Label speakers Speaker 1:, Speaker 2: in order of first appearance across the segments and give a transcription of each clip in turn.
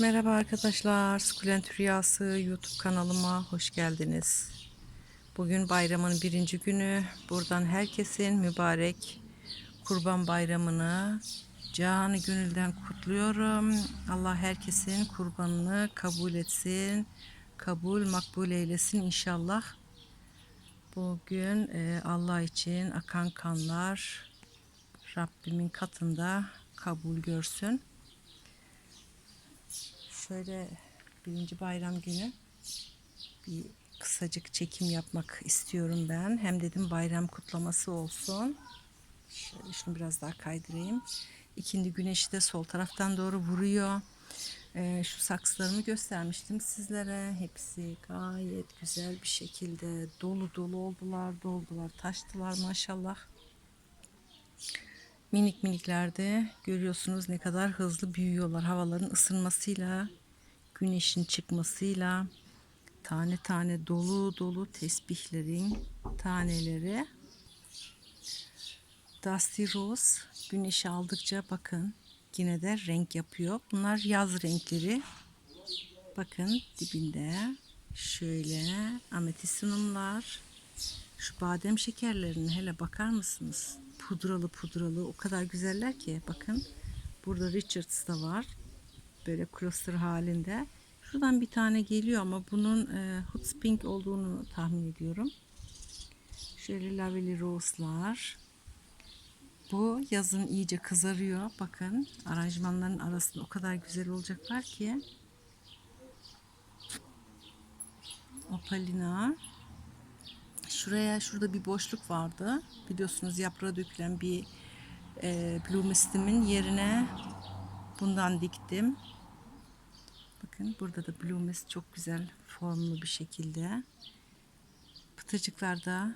Speaker 1: Merhaba arkadaşlar, Sukulent Rüyası YouTube kanalıma hoş geldiniz. Bugün bayramın birinci günü. Buradan herkesin mübarek Kurban Bayramını canı gönülden kutluyorum. Allah herkesin kurbanını kabul etsin, kabul makbul eylesin inşallah. Bugün e, Allah için akan kanlar Rabbimin katında kabul görsün. Şöyle birinci bayram günü bir kısacık çekim yapmak istiyorum ben. Hem dedim bayram kutlaması olsun. Şöyle şunu biraz daha kaydırayım. İkindi güneşi de sol taraftan doğru vuruyor. Ee, şu saksılarımı göstermiştim sizlere. Hepsi gayet güzel bir şekilde dolu dolu oldular, doldular, taştılar maşallah. Minik miniklerde görüyorsunuz ne kadar hızlı büyüyorlar. Havaların ısınmasıyla, güneşin çıkmasıyla tane tane dolu dolu tesbihlerin taneleri. Dusty Rose güneşi aldıkça bakın yine de renk yapıyor. Bunlar yaz renkleri. Bakın dibinde şöyle ametisonumlar. Şu badem şekerlerine hele bakar mısınız? Pudralı pudralı o kadar güzeller ki. Bakın burada Richards da var. Böyle cluster halinde. Şuradan bir tane geliyor ama bunun e, Hot Pink olduğunu tahmin ediyorum. Şöyle Lavely Rose'lar. Bu yazın iyice kızarıyor. Bakın aranjmanların arasında o kadar güzel olacaklar ki. Opalina. Şuraya şurada bir boşluk vardı. Biliyorsunuz yaprağı dökülen bir e, Blue Mist'imin yerine bundan diktim. Bakın burada da Blue Mist çok güzel formlu bir şekilde. Pıtırcıklarda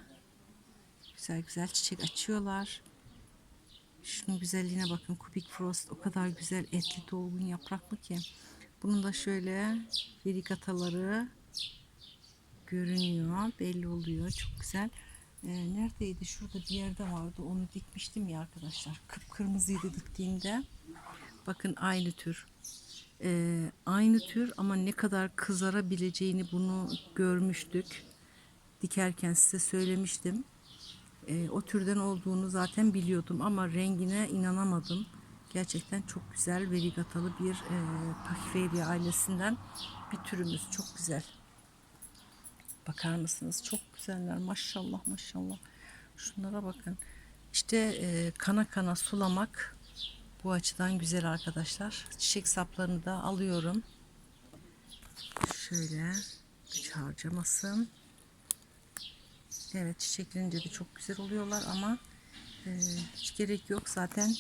Speaker 1: güzel güzel çiçek açıyorlar. Şunun güzelliğine bakın. Kubik Frost o kadar güzel etli dolgun yapraklı ki. Bunun da şöyle verigataları görünüyor. Belli oluyor. Çok güzel. Ee, neredeydi? Şurada bir yerde vardı. Onu dikmiştim ya arkadaşlar. Kıpkırmızıydı diktiğimde. Bakın aynı tür. Ee, aynı tür ama ne kadar kızarabileceğini bunu görmüştük. Dikerken size söylemiştim. Ee, o türden olduğunu zaten biliyordum ama rengine inanamadım. Gerçekten çok güzel verigatalı bir e, Pachyphalia ailesinden bir türümüz. Çok güzel. Bakar mısınız? Çok güzeller. Maşallah maşallah. Şunlara bakın. İşte e, kana kana sulamak bu açıdan güzel arkadaşlar. Çiçek saplarını da alıyorum. Şöyle hiç harcamasın. Evet çiçeklenince de çok güzel oluyorlar ama e, hiç gerek yok. Zaten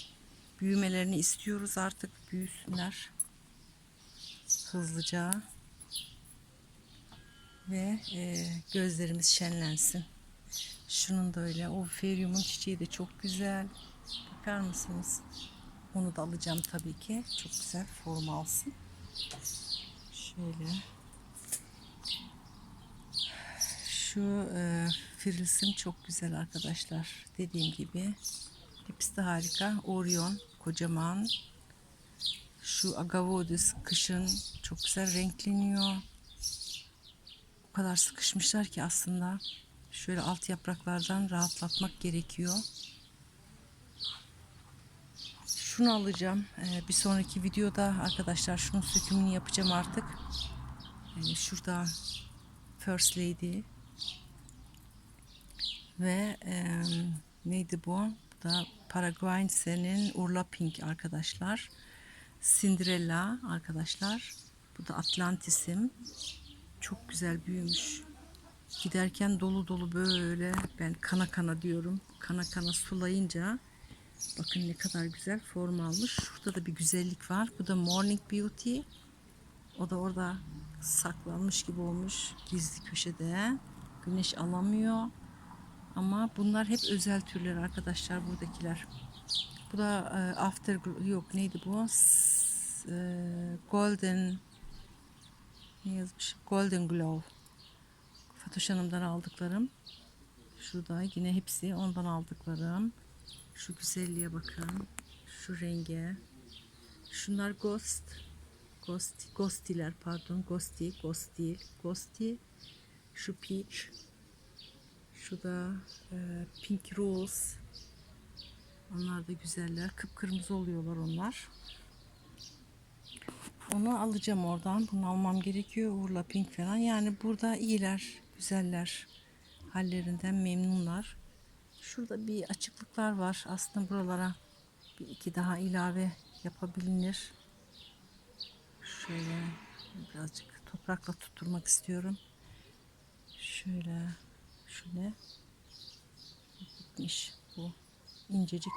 Speaker 1: büyümelerini istiyoruz artık. Büyüsünler. Hızlıca ve e, gözlerimiz şenlensin. Şunun da öyle. O feryumun çiçeği de çok güzel. Bakar mısınız? Onu da alacağım tabii ki. Çok güzel form alsın. Şöyle. Şu e, frilsim çok güzel arkadaşlar. Dediğim gibi. Hepsi de harika. Orion kocaman. Şu Agavodis kışın çok güzel renkleniyor kadar sıkışmışlar ki aslında şöyle alt yapraklardan rahatlatmak gerekiyor. Şunu alacağım. Ee, bir sonraki videoda arkadaşlar şunun sökümünü yapacağım artık. Ee, şurada First Lady ve e, neydi bu? Bu da Paraguayense'nin Urla Pink arkadaşlar. Cinderella arkadaşlar. Bu da Atlantis'im. Çok güzel büyümüş. Giderken dolu dolu böyle ben kana kana diyorum. Kana kana sulayınca bakın ne kadar güzel form almış. Şurada da bir güzellik var. Bu da Morning Beauty. O da orada saklanmış gibi olmuş gizli köşede. Güneş alamıyor. Ama bunlar hep özel türler arkadaşlar buradakiler. Bu da e, After yok neydi bu? E, Golden ne yazmış? Golden Glow. Fatoş Hanım'dan aldıklarım. Şurada yine hepsi ondan aldıklarım. Şu güzelliğe bakın. Şu renge. Şunlar Ghost. Ghost, Ghostiler pardon. Ghosty, Ghost değil. Ghosty. Şu Peach. Şu da e, Pink Rose. Onlar da güzeller. Kıpkırmızı oluyorlar onlar. Onu alacağım oradan. Bunu almam gerekiyor. Urla Pink falan. Yani burada iyiler, güzeller. Hallerinden memnunlar. Şurada bir açıklıklar var. Aslında buralara bir iki daha ilave yapabilir. Şöyle birazcık toprakla tutturmak istiyorum. Şöyle şöyle gitmiş bu incecik.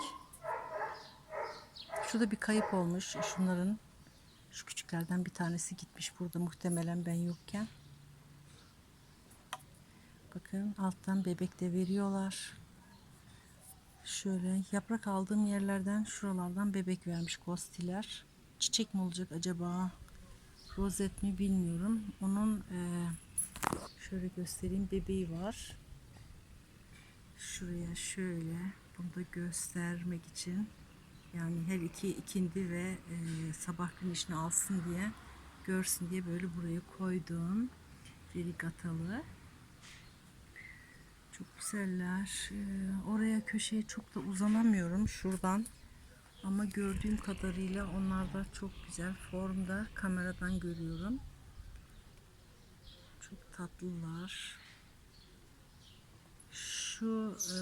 Speaker 1: Şurada bir kayıp olmuş şunların. Şu küçüklerden bir tanesi gitmiş burada muhtemelen ben yokken. Bakın alttan bebek de veriyorlar. Şöyle yaprak aldığım yerlerden şuralardan bebek vermiş gostiler. Çiçek mi olacak acaba? Rozet mi bilmiyorum. Onun eee, şöyle göstereyim bebeği var. Şuraya şöyle bunu da göstermek için yani her iki ikindi ve eee, sabah güneşini alsın diye görsün diye böyle buraya koydum. Verigatalı. Çok güzeller. Ee, oraya köşeye çok da uzanamıyorum şuradan. Ama gördüğüm kadarıyla onlar da çok güzel formda kameradan görüyorum. Çok tatlılar. Şu e,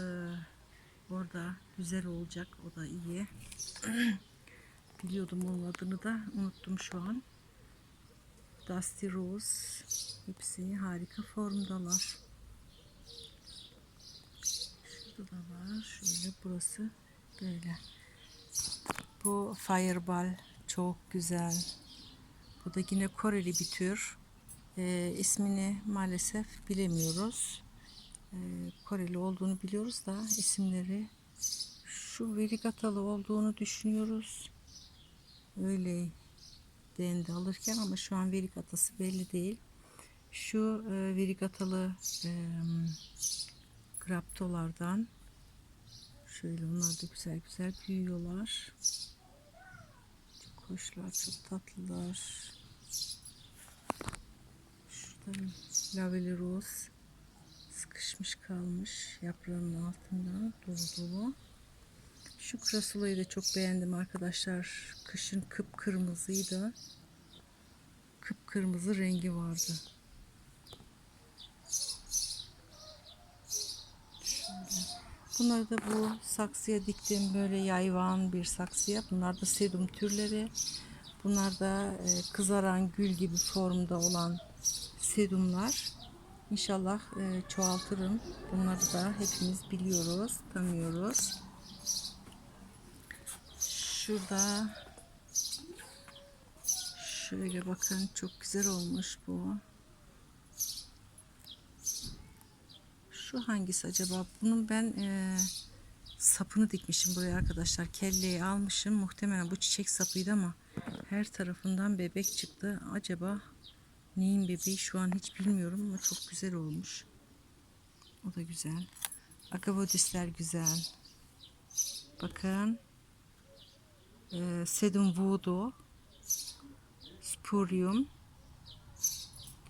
Speaker 1: orada güzel olacak. O da iyi. Biliyordum onun adını da unuttum şu an. Dusty Rose. Hepsi harika formdalar. Şurada da var. Şöyle burası böyle. Bu Fireball çok güzel. Bu da yine Koreli bir tür. Ee, ismini maalesef bilemiyoruz. Ee, Koreli olduğunu biliyoruz da isimleri şu verigatalı olduğunu düşünüyoruz. Öyle dendi alırken ama şu an verigatası belli değil. Şu e, verigatalı e, graptolardan şöyle onlar da güzel güzel büyüyorlar. Çok hoşlar, çok tatlılar. Şurada laveli roz sıkışmış kalmış yaprağının altından dolu dolu. Şu krasulayı da çok beğendim arkadaşlar. Kışın kıpkırmızıydı. Kıpkırmızı rengi vardı. Bunları da bu saksıya diktim böyle yayvan bir saksıya. Bunlar da sedum türleri. Bunlar da e, kızaran gül gibi formda olan sedumlar. İnşallah e, çoğaltırım. Bunları da hepimiz biliyoruz, tanıyoruz. Şurada şöyle bakın çok güzel olmuş bu. Şu hangisi acaba? Bunun ben e, sapını dikmişim buraya arkadaşlar. Kelleyi almışım. Muhtemelen bu çiçek sapıydı ama her tarafından bebek çıktı. Acaba neyin bebeği şu an hiç bilmiyorum ama çok güzel olmuş. O da güzel. Agavodisler güzel. Bakın. E, Sedum Voodoo. Spurium.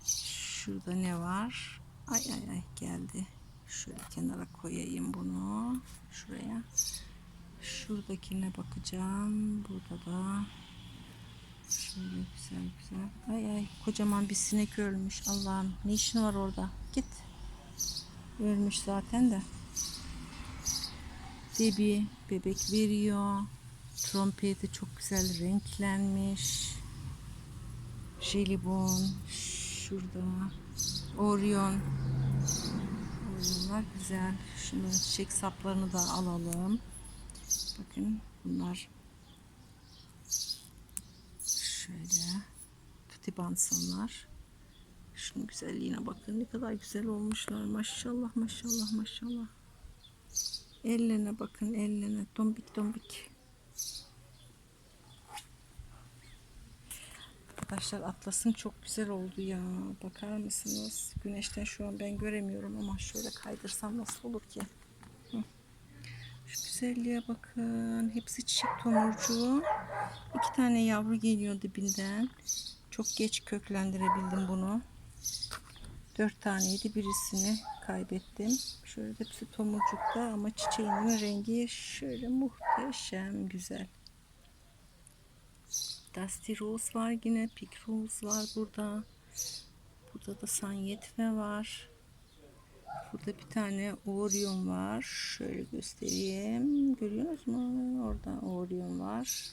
Speaker 1: Şurada ne var? Ay ay ay geldi. Şöyle kenara koyayım bunu. Şuraya. Şuradakine bakacağım. Burada da şöyle güzel güzel. Ay ay kocaman bir sinek ölmüş. Allah'ım ne işin var orada? Git. Ölmüş zaten de. Debi bebek veriyor. Trompeti çok güzel renklenmiş. Jelibon şurada. Orion. Orionlar güzel. Şunların çiçek saplarını da alalım. Bakın bunlar şöyle putibansonlar. Şunun güzelliğine bakın. Ne kadar güzel olmuşlar. Maşallah maşallah maşallah. Ellerine bakın ellerine. Dombik dombik. Arkadaşlar atlasım çok güzel oldu ya. Bakar mısınız? Güneşten şu an ben göremiyorum ama şöyle kaydırsam nasıl olur ki? Şu güzelliğe bakın. Hepsi çiçek tomurcuğu. İki tane yavru geliyor dibinden. Çok geç köklendirebildim bunu. Dört taneydi birisini kaybettim. Şöyle hepsi tomurcukta ama çiçeğinin rengi şöyle muhteşem güzel. Dusty Rose var yine. Pink Rose var burada. Burada da Sanyetme var. Burada bir tane Orion var. Şöyle göstereyim. Görüyorsunuz mu? Orada Orion var.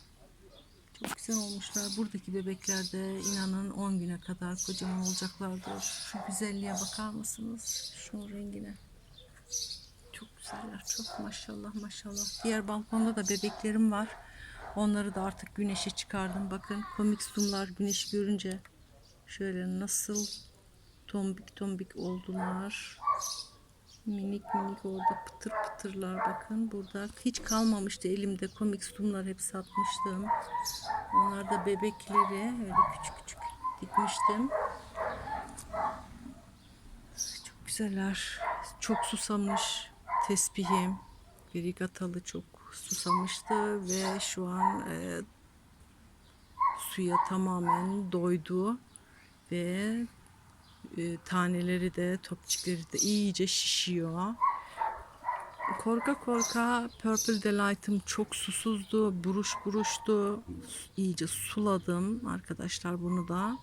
Speaker 1: Çok güzel olmuşlar. Buradaki bebekler de inanın 10 güne kadar kocaman olacaklardır. Şu güzelliğe bakar mısınız? Şunun rengine. Çok güzeller. Çok maşallah maşallah. Diğer balkonda da bebeklerim var. Onları da artık güneşe çıkardım. Bakın komik sumlar güneş görünce şöyle nasıl tombik tombik oldular. Minik minik orada pıtır pıtırlar bakın. Burada hiç kalmamıştı elimde komik sumlar hep satmıştım. Onlar da bebekleri öyle küçük küçük dikmiştim. Çok güzeller. Çok susamış tesbihim. Verigatalı çok susamıştı ve şu an e, suya tamamen doydu ve e, taneleri de topçukları da iyice şişiyor. Korka korka Purple Delight'ım çok susuzdu, buruş buruştu. İyice suladım arkadaşlar bunu da.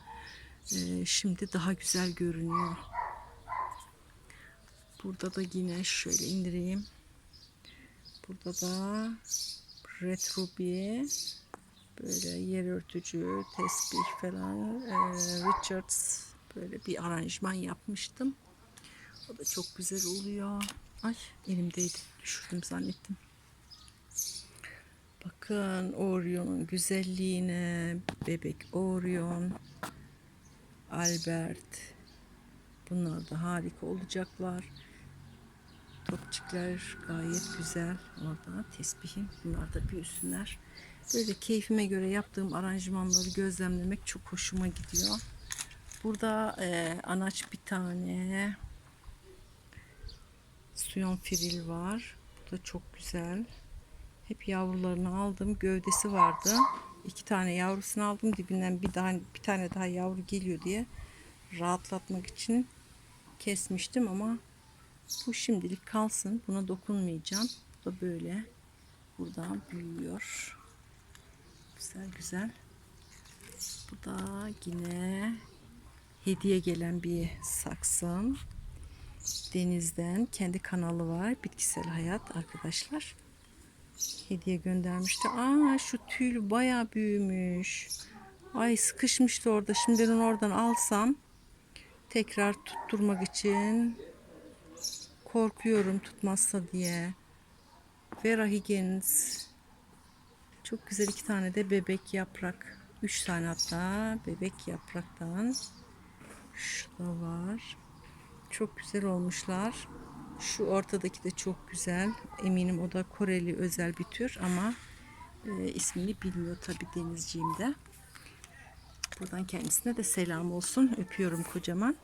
Speaker 1: E, şimdi daha güzel görünüyor. Burada da yine şöyle indireyim. Burada da Red Ruby böyle yer örtücü tesbih falan e, Richards böyle bir aranjman yapmıştım. O da çok güzel oluyor. Ay elimdeydi. Düşürdüm zannettim. Bakın Orion'un güzelliğine. Bebek Orion. Albert. Bunlar da harika olacaklar. Topçuklar gayet güzel. Orada tesbihim. Bunlar da büyüsünler. Böyle keyfime göre yaptığım aranjmanları gözlemlemek çok hoşuma gidiyor. Burada e, anaç bir tane suyon firil var. Bu da çok güzel. Hep yavrularını aldım. Gövdesi vardı. İki tane yavrusunu aldım. Dibinden bir daha bir tane daha yavru geliyor diye rahatlatmak için kesmiştim ama bu şimdilik kalsın. Buna dokunmayacağım. Bu da böyle buradan büyüyor. Güzel güzel. Bu da yine hediye gelen bir saksım. Deniz'den kendi kanalı var. Bitkisel Hayat arkadaşlar. Hediye göndermişti. Aa şu tül baya büyümüş. Ay sıkışmıştı orada. Şimdi ben oradan alsam tekrar tutturmak için korkuyorum tutmazsa diye. Vera Higgins. Çok güzel iki tane de bebek yaprak. Üç tane hatta bebek yapraktan. Şurada var. Çok güzel olmuşlar. Şu ortadaki de çok güzel. Eminim o da Koreli özel bir tür ama e, ismini bilmiyor tabi denizciğim de. Buradan kendisine de selam olsun. Öpüyorum kocaman.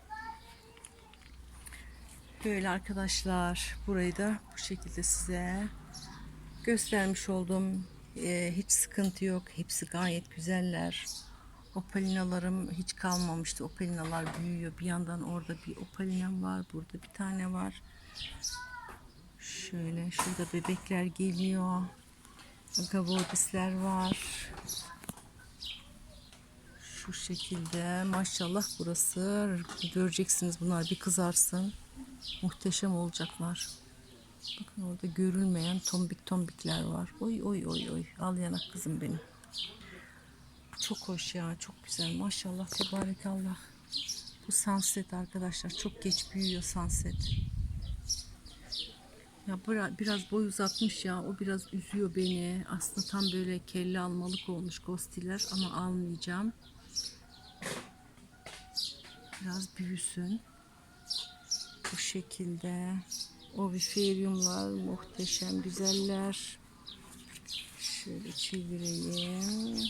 Speaker 1: Böyle arkadaşlar burayı da bu şekilde size göstermiş oldum. E, hiç sıkıntı yok. Hepsi gayet güzeller. Opalinalarım hiç kalmamıştı. Opalinalar büyüyor. Bir yandan orada bir opalinam var. Burada bir tane var. Şöyle şurada bebekler geliyor. Agavodisler var. Şu şekilde maşallah burası göreceksiniz bunlar bir kızarsın. Muhteşem olacaklar. Bakın orada görülmeyen tombik tombikler var. Oy oy oy oy. Al yanak kızım benim. Çok hoş ya. Çok güzel. Maşallah tebarekallah. Bu sunset arkadaşlar. Çok geç büyüyor sunset. Ya bira- biraz boy uzatmış ya. O biraz üzüyor beni. Aslında tam böyle kelle almalık olmuş gostiler ama almayacağım. Biraz büyüsün. Bu şekilde. Oviferiumlar muhteşem güzeller. Şöyle çevireyim.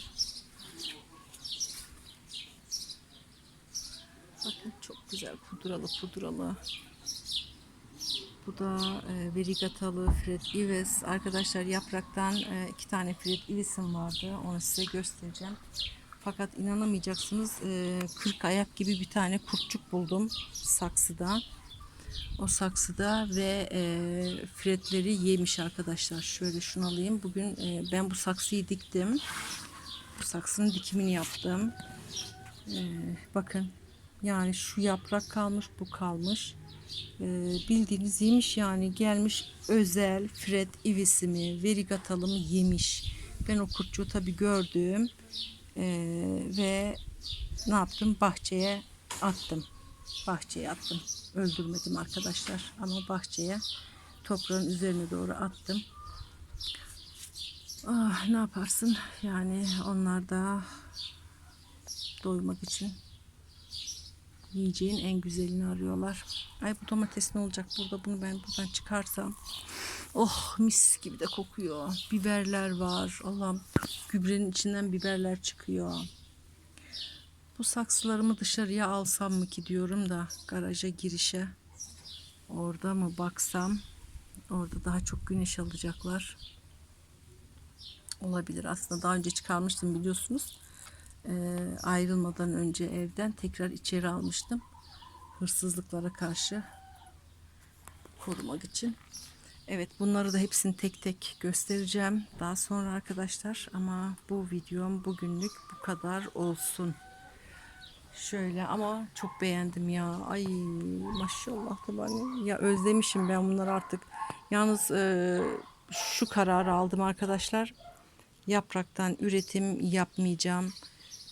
Speaker 1: Bakın çok güzel pudralı pudralı. Bu da e, verigatalı Fred Ives. Arkadaşlar yapraktan e, iki tane Fred Ives'im vardı. Onu size göstereceğim. Fakat inanamayacaksınız e, 40 ayak gibi bir tane kurtçuk buldum saksıda. O saksıda ve e, fretleri yemiş arkadaşlar. Şöyle şunu alayım. Bugün e, ben bu saksıyı diktim. Bu saksının dikimini yaptım. E, bakın yani şu yaprak kalmış bu kalmış. E, bildiğiniz yemiş yani gelmiş özel fret ivisimi verigatalımı yemiş. Ben o kurtçuğu tabi gördüm. E, ve ne yaptım bahçeye attım bahçeye attım. Öldürmedim arkadaşlar ama bahçeye toprağın üzerine doğru attım. Ah, ne yaparsın? Yani onlar da doymak için yiyeceğin en güzelini arıyorlar. Ay bu domates ne olacak burada? Bunu ben buradan çıkarsam. Oh mis gibi de kokuyor. Biberler var. Allah'ım gübrenin içinden biberler çıkıyor. Bu saksılarımı dışarıya alsam mı ki diyorum da garaja girişe. Orada mı baksam? Orada daha çok güneş alacaklar. Olabilir. Aslında daha önce çıkarmıştım biliyorsunuz. Ee, ayrılmadan önce evden tekrar içeri almıştım. Hırsızlıklara karşı korumak için. Evet bunları da hepsini tek tek göstereceğim daha sonra arkadaşlar ama bu videom bugünlük bu kadar olsun. Şöyle ama çok beğendim ya. Ay maşallah da ben ya özlemişim ben bunları artık. Yalnız e, şu kararı aldım arkadaşlar. Yapraktan üretim yapmayacağım.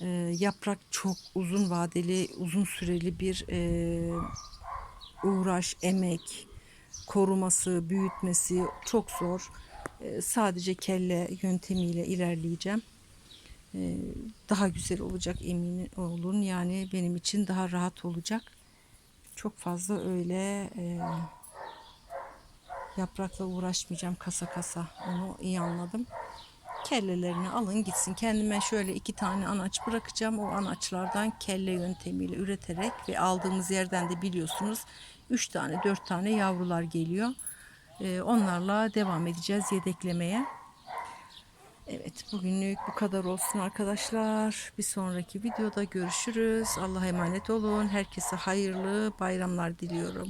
Speaker 1: E, yaprak çok uzun vadeli, uzun süreli bir e, uğraş, emek, koruması, büyütmesi çok zor. E, sadece kelle yöntemiyle ilerleyeceğim Ee, daha güzel olacak emin olun. Yani benim için daha rahat olacak. Çok fazla öyle e, yaprakla uğraşmayacağım kasa kasa. Onu iyi anladım. Kellelerini alın gitsin. Kendime şöyle iki tane anaç bırakacağım. O anaçlardan kelle yöntemiyle üreterek ve aldığımız yerden de biliyorsunuz 3 tane 4 tane yavrular geliyor. Ee, onlarla devam edeceğiz yedeklemeye. Evet bugünlük bu kadar olsun arkadaşlar. Bir sonraki videoda görüşürüz. Allah'a emanet olun. Herkese hayırlı bayramlar diliyorum.